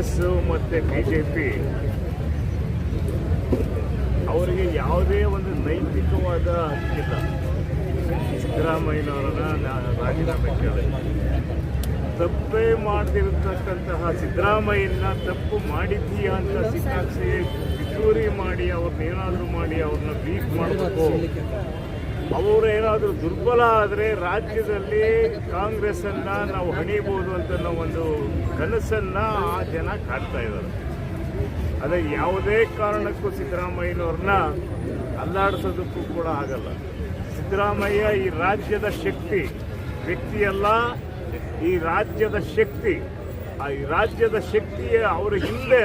S ಮತ್ತು B J P ಅವರಿಗೆ ಯಾವುದೇ ಒಂದು ನೈತಿಕವಾದ ಹಕ್ಕಿಲ್ಲ. ಸಿದ್ದರಾಮಯ್ಯನವರನ್ನ ರಾಜೀನಾಮೆ ಕೇಳಿ ತಪ್ಪೇ ಮಾಡದಿರತಕ್ಕಂತಹ ಸಿದ್ದರಾಮಯ್ಯನ ತಪ್ಪು ಮಾಡಿದ್ದೀಯಾ ಅಂತ ಸಿಕ್ಕಾಕ್ಸಿ ಪಿತೂರಿ ಮಾಡಿ ಅವ್ರನ್ನ ಏನಾದರೂ ಮಾಡಿ ಅವ್ರನ್ನ ವೀಕ್ ಮಾಡಬೇಕು. ಅವರು ಏನಾದರೂ ದುರ್ಬಲ ಆದರೆ ರಾಜ್ಯದಲ್ಲಿ ಕಾಂಗ್ರೆಸ್ಸನ್ನು ನಾವು ಹಣಿಬೋದು ಅಂತ ಒಂದು ಕನಸನ್ನು ಆ ಜನ ಕಾಡ್ತಾ ಇದ್ದಾರೆ. ಅದೇ ಯಾವುದೇ ಕಾರಣಕ್ಕೂ ಸಿದ್ದರಾಮಯ್ಯನವ್ರನ್ನ ಅಲ್ಲಾಡಿಸೋದಕ್ಕೂ ಕೂಡ ಆಗಲ್ಲ. ಸಿದ್ದರಾಮಯ್ಯ ಈ ರಾಜ್ಯದ ಶಕ್ತಿ, ವ್ಯಕ್ತಿಯಲ್ಲ, ಈ ರಾಜ್ಯದ ಶಕ್ತಿ, ಆ ಈ ರಾಜ್ಯದ ಶಕ್ತಿಯ ಅವರ ಹಿಂದೆ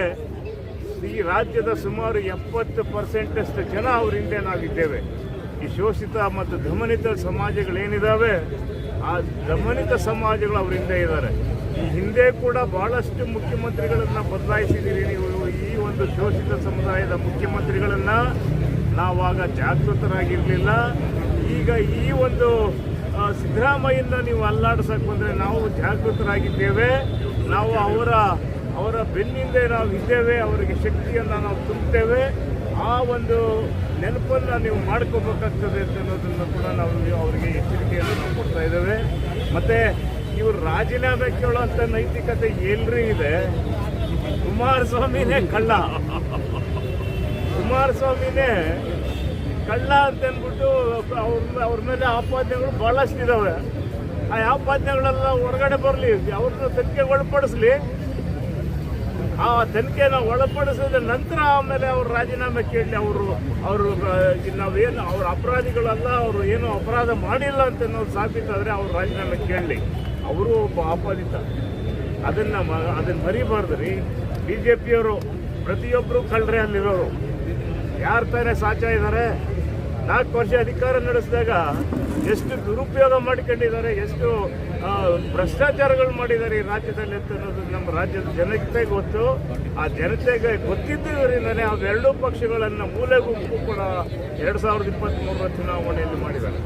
ಈ ರಾಜ್ಯದ ಸುಮಾರು ಎಪ್ಪತ್ತು ಪರ್ಸೆಂಟಷ್ಟು ಜನ ಅವ್ರ ಹಿಂದೆ ನಾವಿದ್ದೇವೆ ಈ ಶೋಷಿತ ಮತ್ತು ದಮನಿತ ಸಮಾಜಗಳೇನಿದ್ದಾವೆ ಆ ದಮನಿತ ಸಮಾಜಗಳು ಅವ್ರ ಹಿಂದೆ ಇದ್ದಾರೆ ಈ ಹಿಂದೆ ಕೂಡ ಬಹಳಷ್ಟು ಮುಖ್ಯಮಂತ್ರಿಗಳನ್ನು ಬದಲಾಯಿಸಿದ್ದೀರಿ ನೀವು. ಈ ಒಂದು ಶೋಷಿತ ಸಮುದಾಯದ ಮುಖ್ಯಮಂತ್ರಿಗಳನ್ನು ನಾವಾಗ ಜಾಗೃತರಾಗಿರಲಿಲ್ಲ. ಈಗ ಈ ಒಂದು ಸಿದ್ದರಾಮಯ್ಯನ ನೀವು ಅಲ್ಲಾಡ್ಸಕ್ಕೆ ಬಂದರೆ ನಾವು ಜಾಗೃತರಾಗಿದ್ದೇವೆ. ನಾವು ಅವರ ಅವರ ಬೆನ್ನಿಂದೆ ನಾವು ಇದ್ದೇವೆ, ಅವರಿಗೆ ಶಕ್ತಿಯನ್ನು ನಾವು ತುಂಬುತ್ತೇವೆ. ಆ ಒಂದು ನೆನಪನ್ನು ನೀವು ಮಾಡ್ಕೋಬೇಕಾಗ್ತದೆ ಅಂತ ಅನ್ನೋದನ್ನು ಕೂಡ ನಾವು ಅವರಿಗೆ ಎಚ್ಚರಿಕೆಯನ್ನು ಕೊಡ್ತಾ ಇದ್ದೇವೆ. ಮತ್ತು ಇವರು ರಾಜೀನಾಮೆ ಕೇಳುವಂಥ ನೈತಿಕತೆ ಎಲ್ಲರೂ ಇದೆ. ಕುಮಾರಸ್ವಾಮಿನೇ ಕಳ್ಳ. ಕುಮಾರಸ್ವಾಮಿನೇ ಕಳ್ಳ ಅಂತ ಅಂದ್ಬಿಟ್ಟು ಅವ್ರ ಅವ್ರ ಮೇಲೆ ಆಪಾದನೆಗಳು ಭಾಳಷ್ಟು ಇದ್ದಾವೆ ಆ ಆಪಾದನೆಗಳೆಲ್ಲ ಹೊರಗಡೆ ಬರಲಿ, ಅವ್ರನ್ನ ತನಿಖೆಗೆ ಒಳಪಡಿಸ್ಲಿ ಆ ತನಿಖೆನ ಒಳಪಡಿಸಿದ ನಂತರ ಆಮೇಲೆ ಅವರು ರಾಜೀನಾಮೆ ಕೇಳಿ ಅವರು ಅವರು ನಾವೇನು ಅವ್ರ ಅಪರಾಧಿಗಳಲ್ಲ, ಅವರು ಏನು ಅಪರಾಧ ಮಾಡಿಲ್ಲ ಅಂತ ಅನ್ನೋದು ಸಾಬೀತಾದರೆ ಅವ್ರು ರಾಜೀನಾಮೆ ಕೇಳಲಿ ಅವರು ಒಬ್ಬ ಆಪಾದಿತ. ಅದನ್ನು ಮ ಅದನ್ನು ಮರಿಬಾರ್ದು ರೀ ಬಿ ಜೆ ಪಿಯವರು ಪ್ರತಿಯೊಬ್ಬರು ಕಳ್ಳರೆ ಅಲ್ಲಿರೋರು. ಯಾರು ತಾನೇ ಸಾಚ ಇದ್ದಾರೆ ನಾಲ್ಕು ವರ್ಷ ಅಧಿಕಾರ ನಡೆಸಿದಾಗ ಎಷ್ಟು ದುರುಪಯೋಗ ಮಾಡಿಕೊಂಡಿದ್ದಾರೆ, ಎಷ್ಟು ಭ್ರಷ್ಟಾಚಾರಗಳು ಮಾಡಿದ್ದಾರೆ ಈ ರಾಜ್ಯದಲ್ಲಿ ಅಂತ ಅನ್ನೋದು ನಮ್ಮ ರಾಜ್ಯದ ಜನತೆ ಗೊತ್ತು. ಆ ಜನತೆಗೆ ಗೊತ್ತಿದ್ದರಿಂದಲೇ ಅವೆರಡೂ ಪಕ್ಷಗಳನ್ನು ಮೂಲೆ ಗುಂಪು ಕೂಡ ಎರಡು ಸಾವಿರದ ಇಪ್ಪತ್ತ್ಮೂರರ ಚುನಾವಣೆಯಲ್ಲಿ ಮಾಡಿದ್ದಾರೆ.